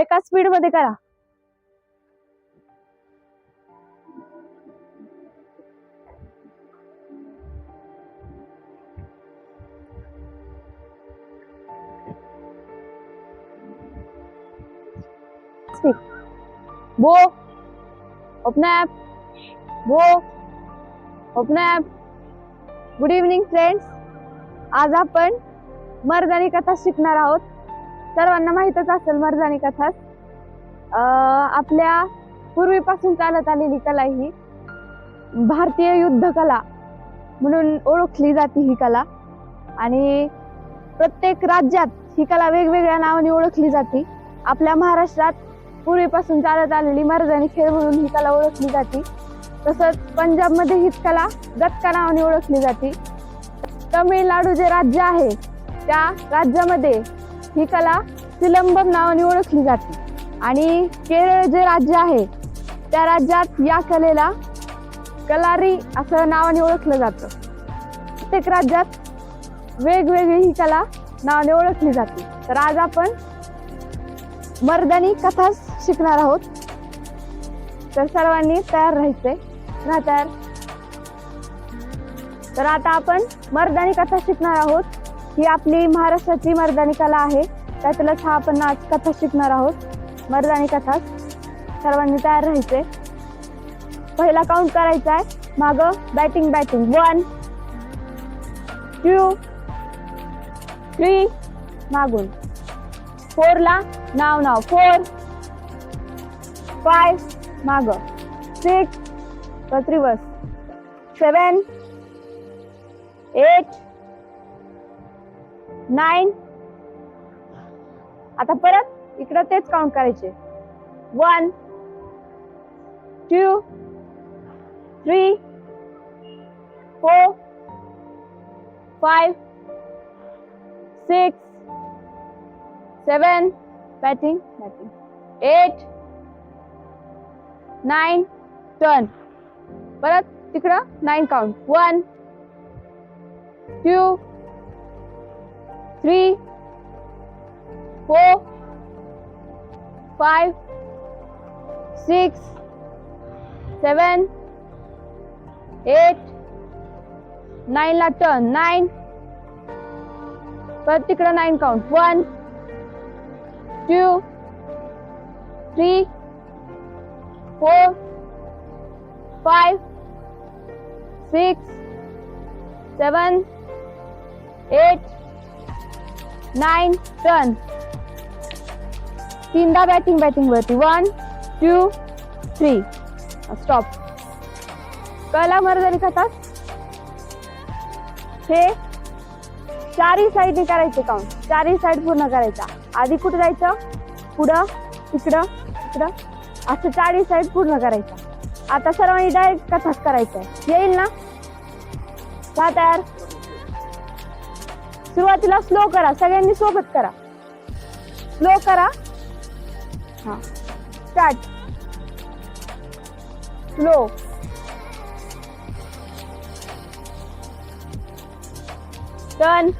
एका स्पीडमध्ये करा. वो अपना ऐप वो अपना ऐप गुड इव्हनिंग फ्रेंड्स आज आपण मर्दानी कथा शिकणार आहोत. सर्वांना माहीतच असेल मर्दानी कथा. आपल्या पूर्वीपासून चालत आलेली कला ही भारतीय युद्ध कला म्हणून ओळखली जाते ही कला. आणि प्रत्येक राज्यात ही कला वेगवेगळ्या नावाने ओळखली जाते. आपल्या महाराष्ट्रात पूर्वीपासून चालत आलेली मर्दानी खेळ म्हणून ही कला ओळखली जाते. तसंच पंजाबमध्ये हीच कला गतका नावाने ओळखली जाते. तमिळनाडू जे राज्य आहे त्या राज्यामध्ये ही कला सिलंबम नावाने ओळखली जाते. आणि केरळ जे राज्य आहे त्या राज्यात या कलेला कलारी असं नावाने ओळखलं जातं. प्रत्येक राज्यात वेगवेगळी ही कला नावाने ओळखली जाते. तर आज आपण मर्दानी कथा शिकणार आहोत. तर सर्वांनी तयार राहायचंय. ना तयार तर आता आपण मर्दानी कथा शिकणार आहोत. ही आपली महाराष्ट्राची मर्दानी कला आहे. त्यातलंच हा आपण आज कथा शिकणार आहोत. मर्दानी कथा सर्वांनी तयार राहायचे पहिला काउंट करायचा आहे. माग batting batting one two three मागून. फोरला नाव नाव. फोर फाय माग. Six reverse seven eight nine. आता परत इकडं तेच काउंट करायचे. One two three four five six seven batting batting eight nine turn परत तिकडं nine count one two three four five six seven eight नाईनला turn nine परत तिकडं nine count one two three four five six seven eight nine turn तीनदा batting batting वरती. One two three stop कळला मर्दानी कथा हे चारही साईडने करायचे काउंट चारही साईड पूर्ण करायचा. आधी कुठं जायचं? पुढं तिकडं तिकडं. असं चारही साईड पूर्ण करायचं. आता सर्वांनी डायरेक्ट कथाच करायचं आहे येईल ना? का तयार? सुरुवातीला स्लो करा. सगळ्यांनी सोबत करा. स्लो करा. हा. Start slow turn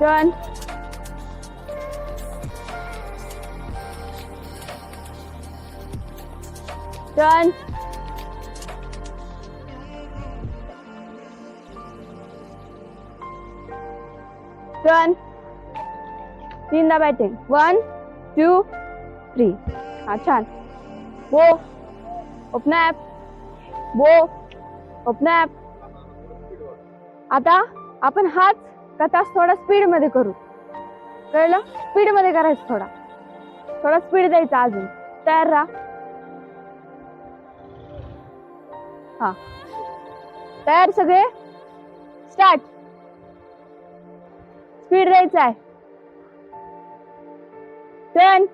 turn turn turn तीनदा बॅटिंग वन टू थ्री हा छान. बो ओपनॅप बो ओपनॅप आता आपण हाच कथा थोडा स्पीडमध्ये करू. कळलं? स्पीडमध्ये करायचं थोडा. थोडा स्पीड द्यायचा अजून. तयार राहा. हा. तयार सगळे? स्टार्ट स्पीड द्यायचा आहे. Turn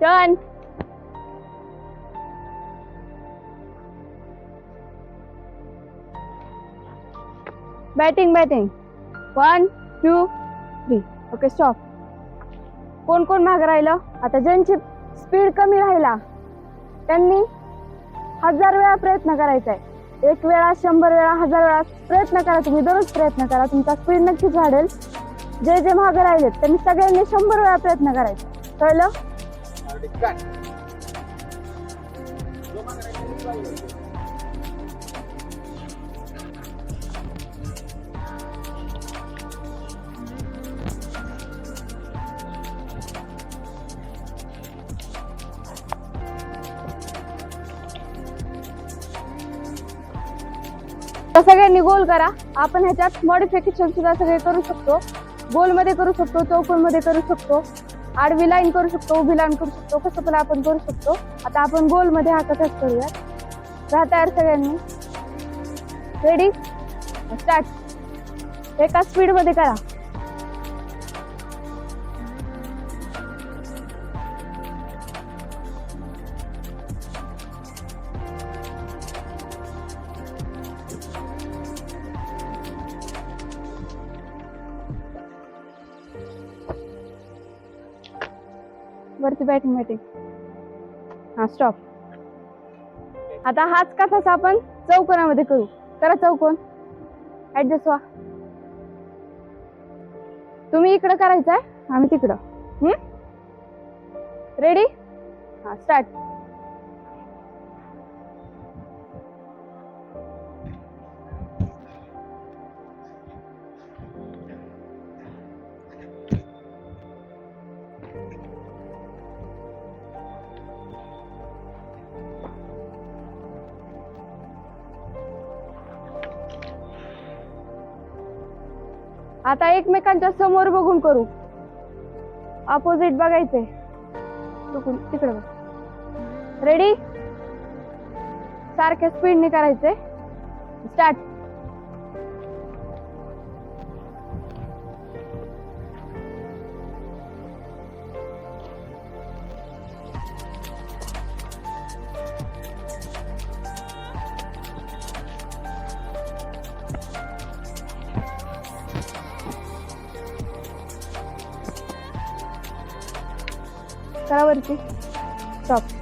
turn batting batting one two three okay stop कोण कोण मागं राहिलं? आता ज्यांची स्पीड कमी राहिला त्यांनी हजार वेळा प्रयत्न करायचा आहे एक वेळा शंभर वेळा हजार वेळा प्रयत्न करा तुम्ही दररोज प्रयत्न करा. तुमचा स्पीड नक्कीच वाढेल. जे जे मागं राहिलेत त्यांनी सगळ्यांनी शंभर वेळा प्रयत्न करायचे. कळलं? सगळ्यांनी गोल करा. आपण ह्याच्यात मॉडिफिकेशन सुद्धा सगळे करू शकतो. गोलमध्ये करू शकतो चौकोनमध्ये करू शकतो. आडवी लाईन करू शकतो उभी लाईन करू शकतो कसं पण आपण करू शकतो. आता आपण गोलमध्ये हा कथाच करूया राहा तयार सगळ्यांनी. रेडी स्टार्ट एका स्पीडमध्ये करा. वरती बॅटिंग बॅटिंग हा स्टॉप आता हाच कथाचा आपण चौकोनामध्ये करू. करा चौकोन. ऍडजस्ट व्हा. तुम्ही इकडं करायचं आहे आम्ही तिकडं. रेडी हा स्टार्ट आता एकमेकांच्या समोर बघून करू. अपोजिट बघायचंय. तिकडे बघ. रेडी सारख्या स्पीडने करायचंय. स्टार्ट करा वरती स्टॉप